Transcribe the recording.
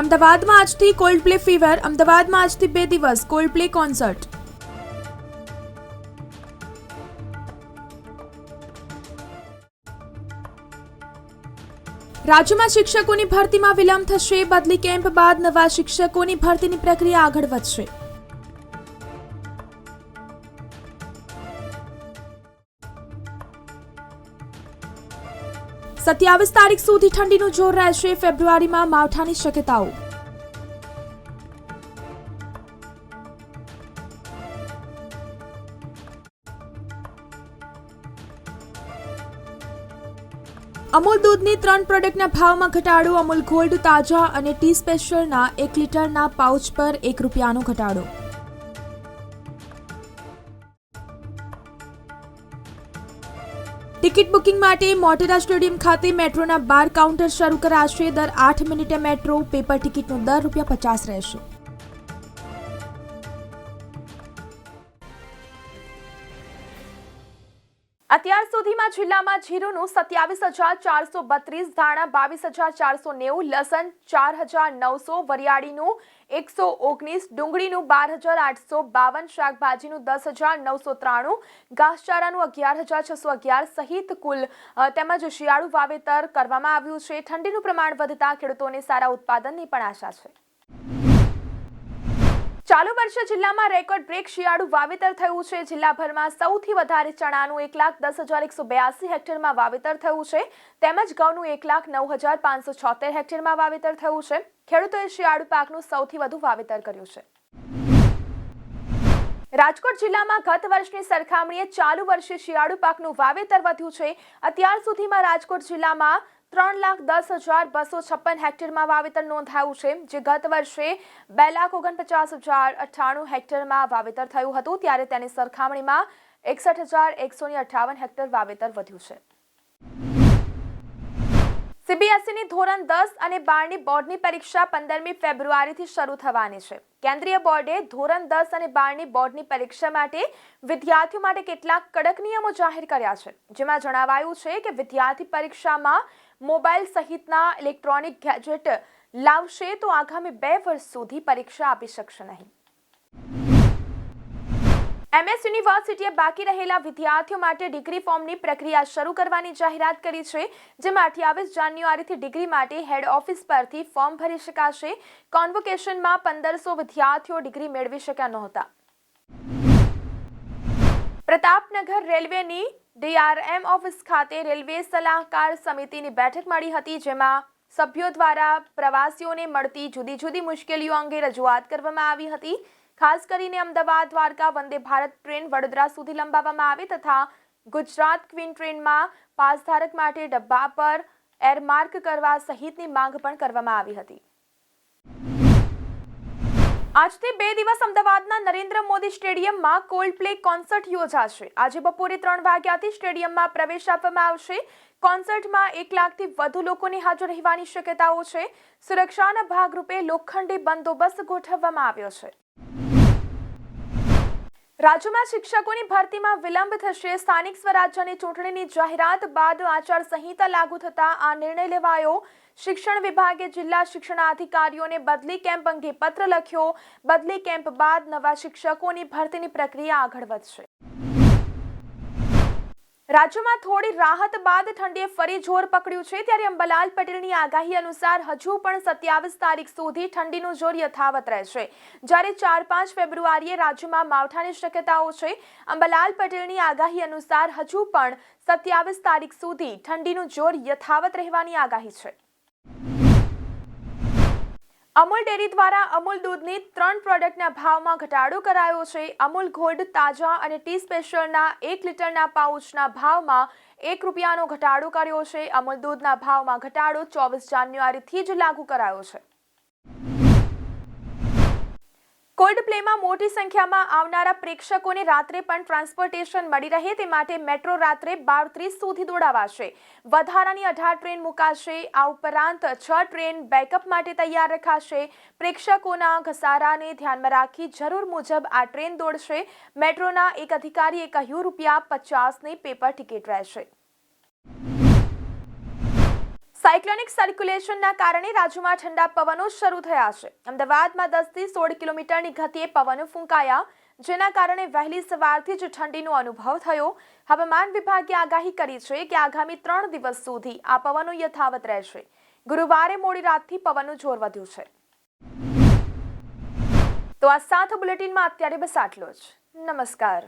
અમદાવાદમાં આજથી cold play fever અમદાવાદમાં આજથી બે દિવસ કોલ્ડ પ્લે કોન્સર્ટ રાજ્યમાં શિક્ષકોની ભરતીમાં વિલંબ થશે, બદલી કેમ્પ બાદ નવા શિક્ષકોની ભરતીની પ્રક્રિયા આગળ વધશે. સત્યાવીસ તારીખ સુધી ઠંડીનું જોર રહેશે. ફેબ્રુઆરીમાં માવઠાની શક્યતાઓ. અમૂલ દૂધની ત્રણ પ્રોડક્ટના ભાવમાં ઘટાડો. અમૂલ ગોલ્ડ તાજા અને ટી સ્પેશિયલના એક લીટરના પાઉચ પર એક રૂપિયાનો ઘટાડો. ટિકિટ બુકિંગ માટે મોટેરા સ્ટેડિયમ ખાતે મેટ્રોના બાર કાઉન્ટર શરૂ કરાશે. દર આઠ મિનિટે મેટ્રો, પેપર ટિકિટનો દર રૂપિયા પચાસ રહેશે. સુધીમાં જિલ્લામાં જીરુનું સત્યાવીસ હજાર ચારસો બત્રીસ ધાણા, બાવીસ હજાર ચારસો નેવું લસણ, ચાર હજાર નવસો વરિયાળીનું, એકસો ઓગણીસ ડુંગળીનું, બાર હજાર આઠસો બાવન શાકભાજીનું, દસ હજાર નવસો ત્રાણું, ઘાસચારાનું અગિયાર હજાર છસો અગિયાર સહિત કુલ તેમજ શિયાળુ વાવેતર કરવામાં આવ્યું છે. ઠંડીનું પ્રમાણ વધતા ખેડૂતોને સારા ઉત્પાદનની પણ આશા છે. ચાલુ વર્ષે જિલ્લામાં રેકોર્ડ બ્રેક શિયાળુ વાવેતર થયું છે. જિલ્લાભરમાં સૌથી વધારે ચણાનું એક લાખ દસ હજાર એકસો બ્યાસી હેક્ટરમાં વાવેતર થયું છે. તેમજ ઘઉંનું એક લાખ નવ હજાર પાંચસો છોતેર હેક્ટરમાં વાવેતર થયું છે. ખેડૂતોએ શિયાળુ પાકનું સૌથી વધુ વાવેતર કર્યું છે. રાજકોટ જિલ્લામાં ગત વર્ષની સરખામણીએ ચાલુ વર્ષે શિયાળુ પાકનું વાવેતર વધ્યું છે. અત્યાર સુધીમાં રાજકોટ જિલ્લામાં ત્રણ લાખ દસ હજાર બસો છપ્પન હેક્ટરમાં વાવેતર નોંધાયું છે, જે ગત વર્ષે બે લાખ ઓગણપચાસ હજાર અઠ્ઠાણું હેક્ટરમાં વાવેતર થયું હતું, ત્યારે તેની સરખામણીમાં એકસઠ હજાર એકસો અઠ્ઠાવન હેક્ટર વાવેતર વધ્યું છે. સીબીએસઈની ધોરણ દસ અને બારની બોર્ડની પરીક્ષા પંદરમી ફેબ્રુઆરીથી શરૂ થવાની છે. કેન્દ્રીય બોર્ડે ધોરણ દસ અને બારની બોર્ડની પરીક્ષા માટે વિદ્યાર્થીઓ માટે કેટલાક કડક નિયમો જાહેર કર્યા છે, જેમાં જણાવાયું છે કે વિદ્યાર્થી પરીક્ષામાં મોબાઈલ સહિતના ઇલેક્ટ્રોનિક ગેજેટ લાવશે તો આગામી બે વર્ષ સુધી પરીક્ષા આપી શકશે નહીં. એમએસ યુનિવર્સિટીએ બાકી રહેલા વિદ્યાર્થીઓ માટે ડિગ્રી ફોર્મની પ્રક્રિયા શરૂ કરવાની જાહેરાત કરી છે જેમાં અઠ્યાવીસ જાન્યુઆરીથી ડિગ્રી માટે હેડ ઓફિસ પરથી ફોર્મ ભરી શકાશે. કોન્વોકેશનમાં પંદરસો વિદ્યાર્થીઓ ડિગ્રી મેળવી શક્યા નહોતા. પ્રતાપનગર રેલવેની ડીઆરએમ ઓફિસ ખાતે રેલવે સલાહકાર સમિતિની બેઠક મળી હતી, જેમાં સભ્યો દ્વારા પ્રવાસીઓને મળતી જુદી જુદી મુશ્કેલીઓ અંગે રજૂઆત કરવામાં આવી હતી. ખાસ કરીને અમદાવાદ, દ્વારકા, વંદે ભારત ટ્રેન વડોદરા સુધી લંબાવવામાં આવે તથા ગુજરાત ક્વીન ટ્રેનમાં પાસધારક માટે ડબ્બા પર એરમાર્ક કરવા સહિતની માંગ પણ કરવામાં આવી હતી. આજથી બે દિવસ અમદાવાદના નરેન્દ્ર મોદી સ્ટેડિયમમાં કોલ્ડ પ્લે કોન્સર્ટ યોજાશે. આજે બપોરે ત્રણ વાગ્યાથી સ્ટેડિયમમાં પ્રવેશ આપવામાં આવશે. કોન્સર્ટમાં એક લાખથી વધુ લોકોની હાજર રહેવાની શક્યતાઓ છે. સુરક્ષાના ભાગરૂપે લોખંડી બંદોબસ્ત ગોઠવવામાં આવ્યો છે. રાજ્યમાં શિક્ષકોની ભરતીમાં વિલંબ થશે. સ્થાનિક સ્વરાજ્યની ચૂંટણીની જાહેરાત બાદ આચાર સંહિતા લાગુ થતા આ નિર્ણય લેવાયો. શિક્ષણ વિભાગે જિલ્લા શિક્ષણાધિકારીઓને બદલી કેમ્પ અંગે પત્ર લખ્યો. બદલી કેમ્પ બાદ નવા શિક્ષકોની ભરતીની પ્રક્રિયા આગળ વધશે. રાજ્યમાં થોડી રાહત બાદ ઠંડીએ ફરી જોર પકડ્યું છે. ત્યારે અંબાલાલ પટેલની આગાહી અનુસાર હજુ પણ સત્યાવીસ તારીખ સુધી ઠંડીનું જોર યથાવત રહેશે. જ્યારે ચાર પાંચ ફેબ્રુઆરીએ રાજ્યમાં માવઠાની શક્યતાઓ છે, અંબાલાલ પટેલની આગાહી અનુસાર હજુ પણ સત્યાવીસ તારીખ સુધી ઠંડીનું જોર યથાવત રહેવાની આગાહી છે. અમૂલ ડેરી દ્વારા અમૂલ દૂધની ત્રણ પ્રોડક્ટના ભાવમાં ઘટાડો કરાયો છે. અમૂલ ગોલ્ડ, તાજા અને ટી સ્પેશિયલના એક લીટરના પાઉચના ભાવમાં એક રૂપિયાનો ઘટાડો કર્યો છે. અમૂલ દૂધના ભાવમાં ઘટાડો ચોવીસ જાન્યુઆરીથી જ લાગુ કરાયો છે. કોલ્ડ પ્લેમાં મોટી સંખ્યામાં આવનારા પ્રેક્ષકોને રાત્રે પણ ટ્રાન્સપોર્ટેશન મળી રહે તે માટે મેટ્રો રાત્રે બાર ત્રીસ સુધી દોડાવાશે. વધારાની અઢાર ટ્રેન મુકાશે, આ ઉપરાંત છ ટ્રેન બેકઅપ માટે તૈયાર રખાશે. પ્રેક્ષકોના ઘસારાને ધ્યાનમાં રાખી જરૂર મુજબ આ ટ્રેન દોડશે. મેટ્રોના એક અધિકારીએ કહ્યું, રૂપિયા પચાસની પેપર ટિકિટ રહેશે. સાયક્લોનિક સર્ક્યુલેશનના કારણે રાજ્યમાં ઠંડા પવનો શરૂ થયા છે. અમદાવાદમાં દસથી સોળ કિલોમીટરની ગતિએ પવનો ફૂંકાયા, જેના કારણે વહેલી સવારથી જ ઠંડીનો અનુભવ થયો. હવામાન વિભાગે આગાહી કરી છે કે આગામી ત્રણ દિવસ સુધી આ પવનો યથાવત રહેશે. ગુરુવારે મોડી રાતથી પવનનું જોર વધ્યું છે. તો આ સાથ બુલેટિનમાં અત્યારે બસ આટલો જ. નમસ્કાર.